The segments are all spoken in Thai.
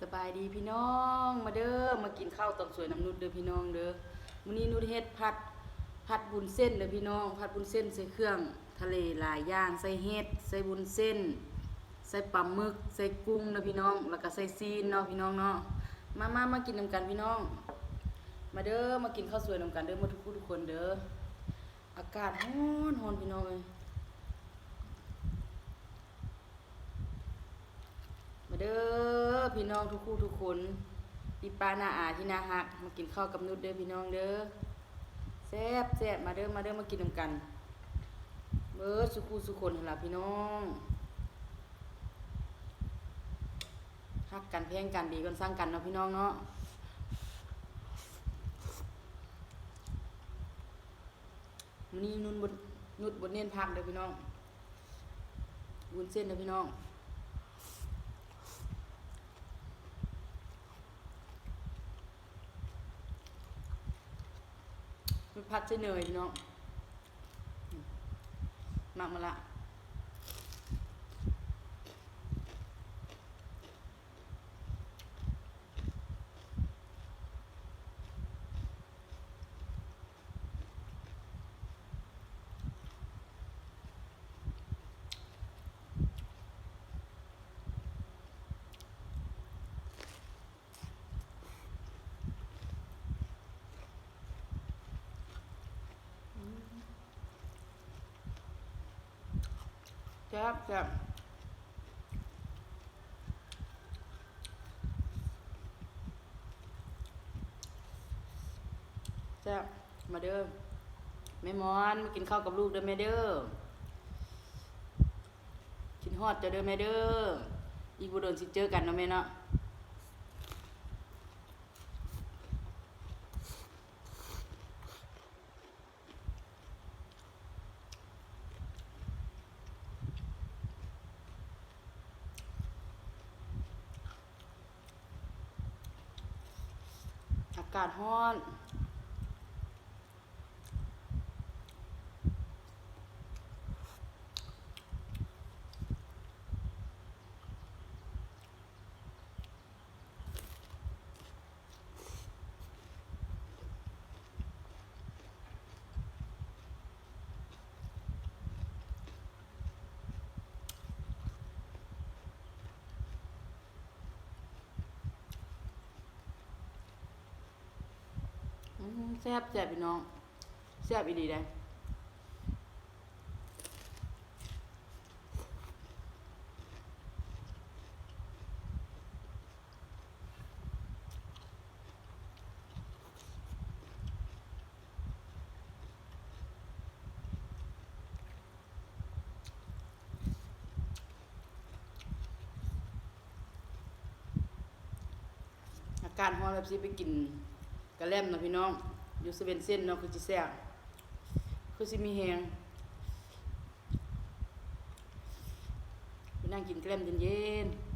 สบายดีพี่น้อง มาเด้อมากินข้าวตอนสวยน้ำนุดเด้อพี่น้องเด้อมื้อนี้นุดเฮ็ดผัดผัดบุญเส้นเด้อพี่น้องผัดบุญเส้นใส่เครื่องทะเลหลายอย่างใส่เห็ดใส่บุญเส้น ใส่ปลาหมึกใส่กุ้งเด้อพี่น้อง แล้วก็ใส่ซีนเนาะพี่น้องเนาะมามามากินนำกันพี่น้อง มาเด้อมากินข้าวสวยนำกันเด้อมาทุกผู้ทุกคนเด้ออากาศร้อนร้อนพี่น้องเอ้ย มาเด้อพี่น้องทุกคู่ทุกคนพี่ป้าหน้าอาที่นาหัก มากินข้าวกับนุชเด้อพี่น้องเด้อแซ่บแซ่บมาเด้อมาเด้อมากินนำกันเบิดสุขูสุคนหั่นล่ะพี่น้องฮักกันแพงกันดีกันสร้างกันเนาะพี่น้องเนาะนี้นุ่นบนนุดบนเน้นพักเด้อพี่น้องบุญเส้นเด้อพี่น้อง มันพัดใช่เนยพี่น้องอืมหมักมาละ แซ่บแซ่บแซ่บมาเด้อแม่มอนมากินข้าวกับลูกเด้อแม่เด้อกินฮอดเจะเด้อแม่เด้ออีกบุดนสิเจอกันเนาะแม่เนาะ อากาศร้อน แซ่บแซ่บพี่น้องแซ่บอีดีได้อาการฮ้อนแบบสิไปกิน กระแลมเนาะพี่น้อง อยู่สเวนเส้นเนาะคือจิแซ่บคือสิมีแฮงไปนั่งกินแกล้มเย็นๆ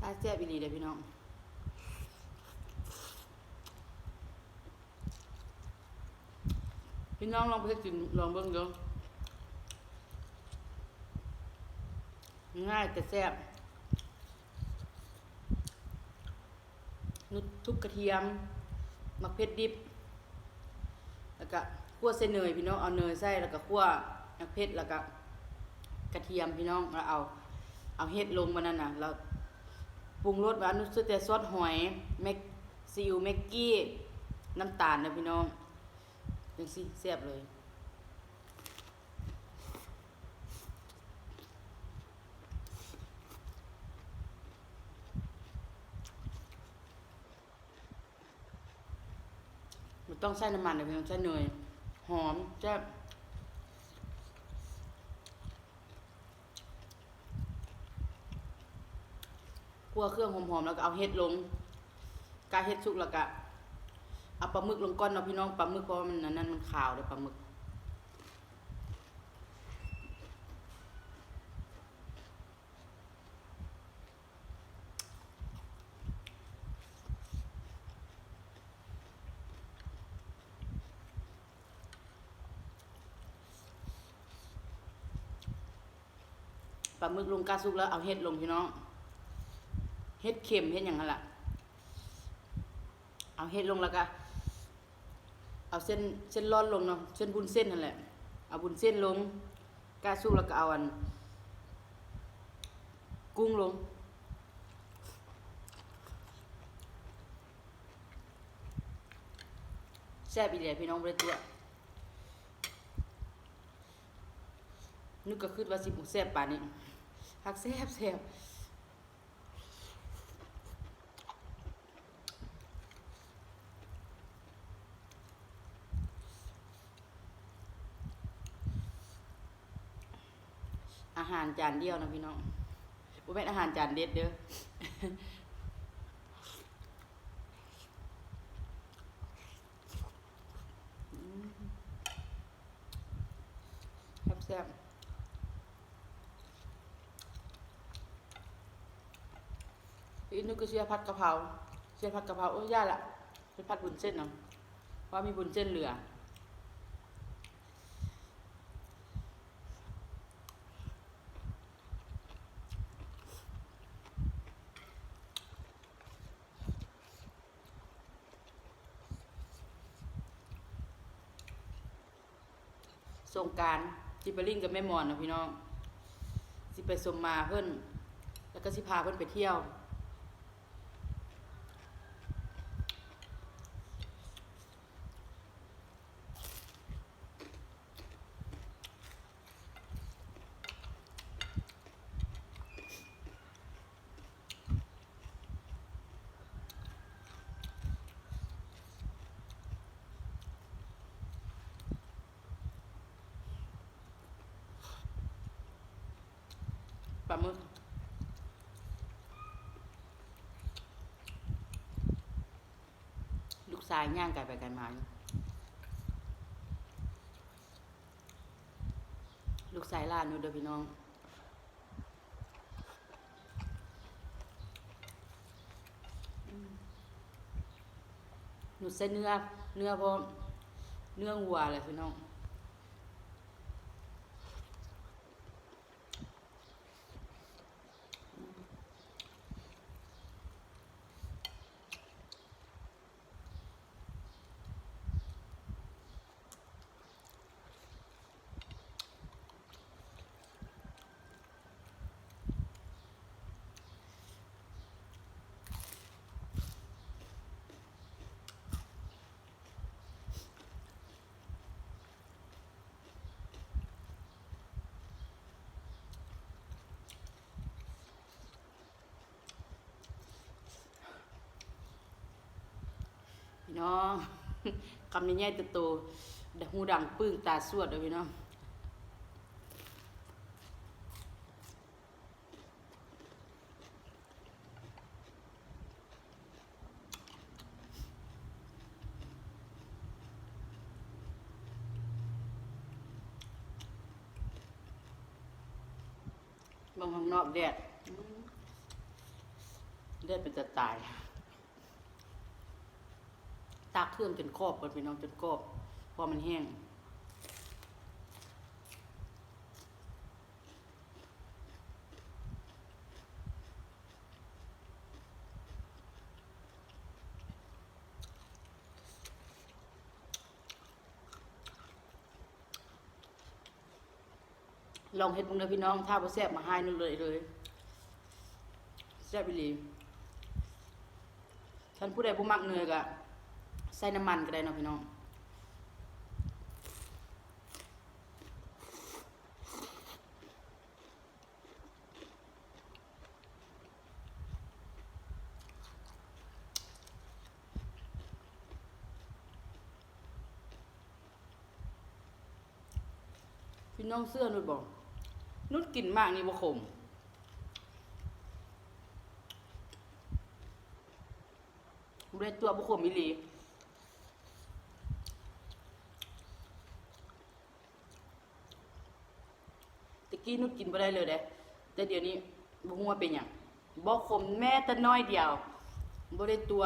ตาแซ่บอีหลีเลยพี่น้อง พี่น้องลองไปกินลองเบิ่งเด้อง่ายแต่แซ่บนุทุบกระเทียมมักเผ็ดดิบ แล้วก็คั่วเส้นเนยพี่น้องเอาเนยใส่แล้วก็คั่วมักเผ็ดแล้วก็กระเทียมพี่น้องแล้วเอา เอาเห็ดลงมานั่นน่ะแล้วปรุงรสว่านุสแต่ซอสหอยแม็กซิวแม็กกี้ น้ำตาลนะพี่น้อง จังสิแซ่บเลย มันต้องใส่น้ำมันเดี๋ยวพี่น้องใส่เนย หอมแซ่บคั่วเครื่องหอมๆแล้วก็เอาเห็ดลงกาเห็ดสุกแล้วก็ เอาปลาหมึกลงก้อนเนาะพี่น้องปลาหมึกเพราะมันนั่นมันขาวเลยปลาหมึกปลาหมึกลงกาซุกแล้วเอาเห็ดลงพี่น้อง เห็ดเค็มเห็ดอย่างนั้นล่ะ เอาเห็ดลงแล้วก็ เอาเส้นเส้นร้อนลงเนาะเส้นบุญเส้นนั่นแหละเอาบุญเส้นลงกาซุกแล้วก็เอาอัน กุ้งลง แซ่บอีเดียพี่น้องบริตัวนึกก็คือว่าสิบุแซ่บป่านนี้พักแซ่บแซ่บ อาหารจานเดียวนะพี่น้องบ่เป็นอาหารจานเด็ดเด้อแซ่บแซ่บอีนึกก็เชียผัดกะเพราเชียผัดกะเพราโอ้ยยากละเป็นผัดบุญเส้นเนาะเพราะมีบุญเส้นเหลือ สงการสิไปลิงกับแม่มอนนะพี่น้องสิไปสมมาเพิ่นแล้วก็สิพาเพิ่นไปเที่ยว ปลาหมึกลูกชายย่างไก่ไปไก่มา ลูกชายล่านูเด้อพี่น้อง หนูใส่เนื้อ เนื้อพร้อมเนื้อวัวเลยพี่น้อง น้องคำนี้ใหญ่ๆโตๆดหูดังปึ้งตาสวดเลยพี่น้องบางข้างนอกแดดแดดเป็นจะตาย ตากเครื่องจนครอบก่อนพี่น้องจนครอบเพอมันแห้งลองเฮ็ดบุงเด้อพี่น้อง ถ้าบ่แซ่บมาให้นึงเลยเลยแซ่บอีหลีท่านผู้ใดบ่มักเนยก็ ใส่น้ำมันก็ได้เนาะพี่น้องพี่น้องเสื้อนุดบอก นุดกินมากนี่บ่ขมบ่ได้ตัวบ่ขมอีหลี กี้นุดกินบ่ได้เลยเด้แต่เดี๋ยวนี้บ่ฮู้ว่าเป็นหยังบ่ขมแม้แต่น้อยเดียวบ่ได้ตัว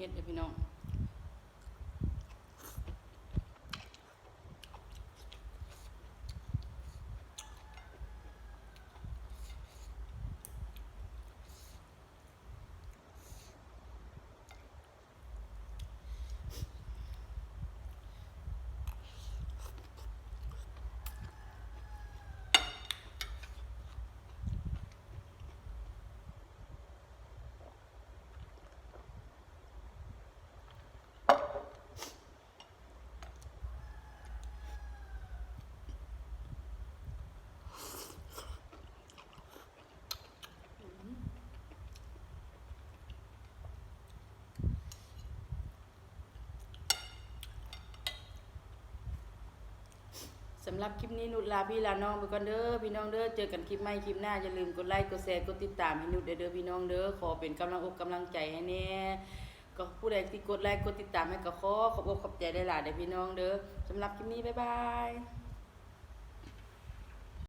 เฮ็ดเด้อพี่น้อง สำหรับคลิปนี้นุชลาพี่ลาน้องไปก่อนเด้อพี่น้องเด้อเจอกันคลิปใหม่คลิปหน้าอย่าลืมกดไลค์กดแชร์กดติดตามให้นุชเด้อเด้อพี่น้องเด้อขอเป็นกำลังอกกำลังใจให้แน่ก็ผู้ใดที่กดไลค์กดติดตามให้ก็ขอขอบอกขอบใจได้หลายเด้อพี่น้องเด้อสำหรับคลิปนี้บ๊ายบาย